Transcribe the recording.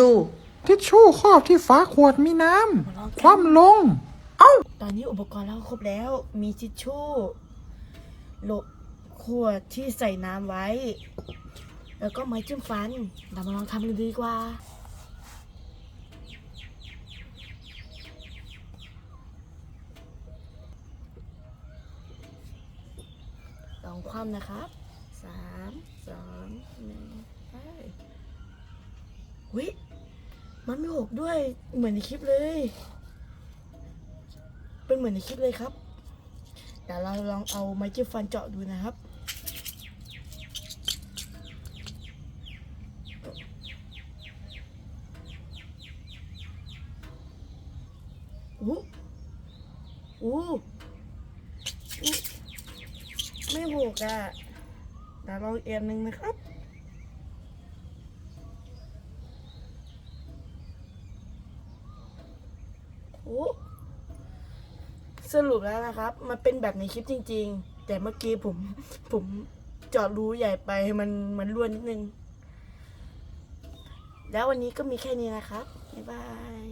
ดูทิชชู่ครอบที่ฝาขวดมีน้ำคว่ำลง เอ้า ตอนนี้อุปกรณ์เราครบแล้ว มีทิชชู่โหลขวดที่ใส่น้ำไว้ แล้วก็ไม้จิ้มฟัน เรามาลองทำกันดีกว่า ลองคว่ำนะครับสามสองหนึ่งไปวิ มันไม่หกด้วยเหมือนในคลิปเลย เป็นเหมือนในคลิปเลยครับเดี๋ยวเราลองเอาไม้จิ้มฟันเจาะดูนะครับอู้อู้ไม่หกอะเดี๋ยวเราเอียนหนึ่งนะครับ โอ้สรุปแล้วนะครับ มันเป็นแบบในคลิปจริง ๆ แต่เมื่อกี้ผมผมจอดรูใหญ่ไปมันมันร่วนนิดนึง แล้ววันนี้ก็มีแค่นี้นะครับ บ๊ายบาย